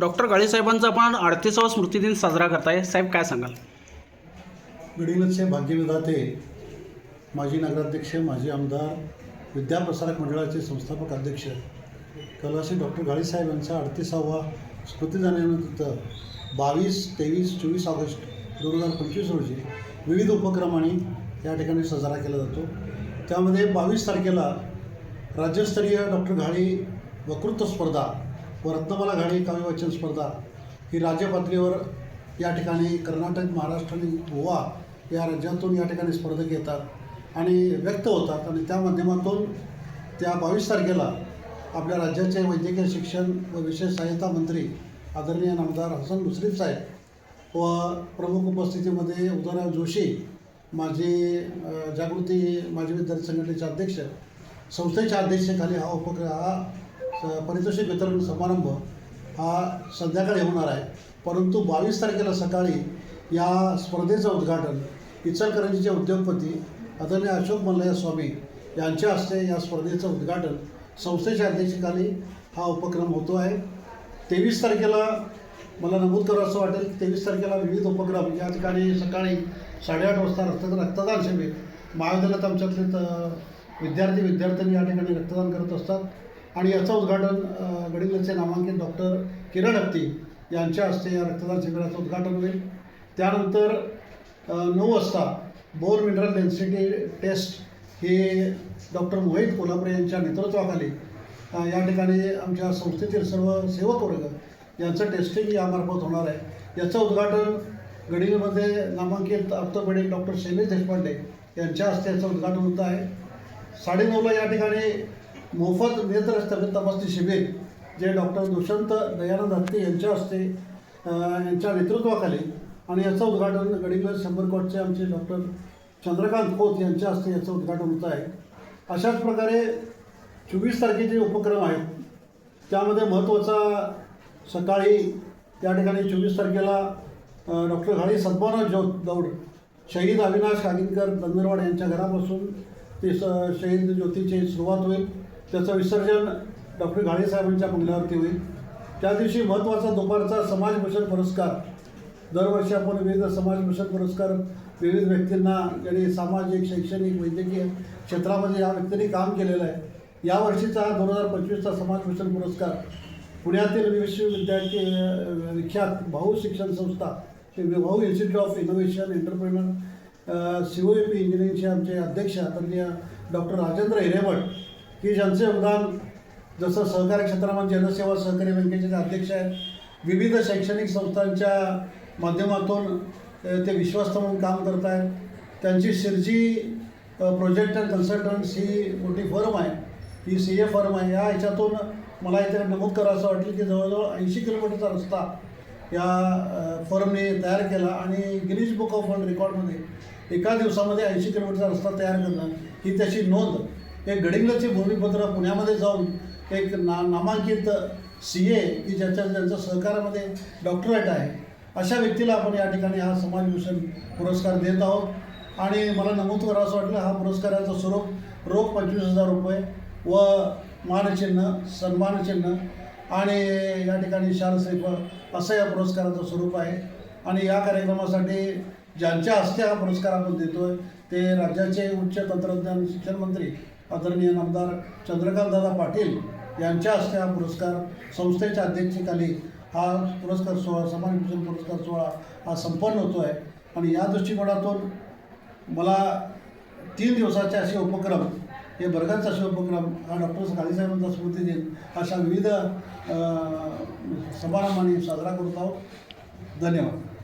Doctor गाळे साहेबांचा आपण अडतीसावा स्मृतिदिन साजरा करताय. साहेब काय सांगाल? गडिंग्लजचे भाग्यविधाते माजी नगराध्यक्ष माजी आमदार विद्याप्रसारक मंडळाचे संस्थापक अध्यक्ष कलाशी डॉक्टर गाळीसाहेब यांचा अडतीसावा स्मृतिदिनानिमित्त बावीस तेवीस चोवीस ऑगस्ट दोन हजार पंचवीस रोजी विविध उपक्रमाने या ठिकाणी साजरा केला जातो. त्यामध्ये बावीस तारखेला राज्यस्तरीय डॉक्टर घाळी वक्तृत्व स्पर्धा व रत्नमाला घाळी काव्यवाचन स्पर्धा ही राज्य पातळीवर या ठिकाणी कर्नाटक महाराष्ट्र आणि गोवा या राज्यातून या ठिकाणी स्पर्धक येतात आणि व्यक्त होतात. आणि त्या माध्यमातून त्या बावीस तारखेला आपल्या राज्याचे वैद्यकीय शिक्षण व विशेष सहाय्यता मंत्री आदरणीय नामदार हसन मुश्रीफ साहेब व प्रमुख उपस्थितीमध्ये उदयराव जोशी माझी जागृती माजी विद्यार्थी संघटनेचे अध्यक्ष संस्थेच्या अध्यक्षतेखाली हा उपक्रम हा स- पारितोषिक वितरण समारंभ हा संध्याकाळी होणार आहे. परंतु बावीस तारखेला सकाळी या स्पर्धेचं उद्घाटन इचलकरंजीचे उद्योगपती आदरणीय अशोक मल्लया स्वामी यांच्या हस्ते या स्पर्धेचं उद्घाटन संस्थेच्या अध्यक्षकाली हा उपक्रम होतो आहे. तेवीस तारखेला मला नमूद करावं असं वाटेल. तेवीस तारखेला विविध उपक्रम या ठिकाणी सकाळी साडेआठ वाजता रक्त रक्तदान शिबिर महाविद्यालयात आमच्यातले तर विद्यार्थी विद्यार्थ्यांनी या ठिकाणी रक्तदान करत असतात. आणि याचं उद्घाटन अ, नामांकित डॉक्टर किरण हत्ती यांच्या हस्ते या रक्तदान शिबिराचं उद्घाटन होईल. त्यानंतर नऊ वाजता बोर मिनरल डेन्सिटी टेस्ट हे डॉक्टर मोहित कोल्हापुरे यांच्या नेतृत्वाखाली या ठिकाणी आमच्या संस्थेतील सर्व सेवक वर्ग यांचं टेस्टिंग यामार्फत होणार आहे. याचं उद्घाटन गडिंगमध्ये नामांकित ऑर्थोपेडिक डॉक्टर शैलेश देशपांडे यांच्या हस्ते याचं उद्घाटन होत आहे. साडेनऊला या ठिकाणी मोफत नेत्र तब्येत तपासणी शिबिर जे डॉक्टर दुष्यंत दयानंद हत्ते यांच्या हस्ते यांच्या नेतृत्वाखाली आणि याचं उद्घाटन गडिंग्लज शंभर कोटचे आमचे डॉक्टर चंद्रकांत खोत यांच्या हस्ते याचं उद्घाटन होत आहे. अशाच प्रकारे चोवीस तारखेचे उपक्रम आहेत. त्यामध्ये महत्त्वाचा सकाळी त्या ठिकाणी चोवीस तारखेला डॉक्टर घाडी सद्भावना ज्योत दौड शहीद अविनाश कागिनकर नंदुरवाड यांच्या घरापासून ते स शहीद ज्योतीची सुरुवात होईल. त्याचं विसर्जन डॉक्टर घाडी साहेबांच्या बंगल्यावरती होईल. त्या दिवशी महत्त्वाचा दुपारचा समाजभूषण पुरस्कार दरवर्षी आपण विविध समाजभूषण पुरस्कार विविध व्यक्तींना ज्यांनी सामाजिक शैक्षणिक वैद्यकीय क्षेत्रामध्ये या व्यक्तींनी काम केलेलं आहे. यावर्षीचा हा दोन हजार पंचवीसचा समाजभूषण पुरस्कार पुण्यातील विश्वविद्यालय विख्यात भाऊ शिक्षण संस्था हे Bhau institute of innovation entrepreneur C O P इंजिनिअरिंगचे आमचे अध्यक्ष आदरणीय डॉक्टर राजेंद्र हिरेमठ की ज्यांचं योगदान जसं सहकारी क्षेत्रामध्ये म्हणजे जनसेवा सहकारी बँकेचे ते अध्यक्ष आहेत विविध शैक्षणिक संस्थांच्या माध्यमातून ते विश्वस्त म्हणून काम करत आहेत त्यांची शिर्जी प्रोजेक्ट अँड कन्सल्टन्स ही मोठी फर्म आहे. ही सी ए फर्म आहे. या ह्याच्यातून मला इथे नमूद करावं असं वाटलं की जवळजवळ ऐंशी किलोमीटरचा रस्ता या फर्मने तयार केला आणि गिनीज बुक ऑफ वर्ल्ड रेकॉर्डमध्ये एका दिवसामध्ये ऐंशी किलोमीटरचा रस्ता तयार करणं ही त्याची नोंद. हे गडिंगलचे भूमिपत्र पुण्यामध्ये जाऊन एक ना नामांकित सी ए की ज्याच्या ज्यांचं सहकारामध्ये डॉक्टरेट आहे अशा व्यक्तीला आपण या ठिकाणी हा समाजभूषण पुरस्कार देत आहोत. आणि मला नमूद करावं असं वाटलं हा पुरस्काराचं स्वरूप रोख पंचवीस हजार रुपये व मानचिन्ह सन्मानचिन्ह आणि या ठिकाणी शाल असं या पुरस्काराचं स्वरूप आहे. आणि या कार्यक्रमासाठी ज्यांच्या हस्ते हा पुरस्कार आपण देतो आहे ते राज्याचे उच्च तंत्रज्ञान शिक्षण मंत्री आदरणीय आमदार चंद्रकांतदादा पाटील यांच्या हस्ते हा पुरस्कार संस्थेच्या अध्यक्षतेखाली हा पुरस्कार सोहळा समाजभूषण पुरस्कार सोहळा हा संपन्न होतो आहे आणि या दृष्टिकोनातून मला तीन दिवसाचे असे उपक्रम हे बरगतचे असे उपक्रम हा डॉक्टर गांधीसाहेबांचा स्मृती दिन अशा विविध समारंभाने साजरा करत आहोत. धन्यवाद.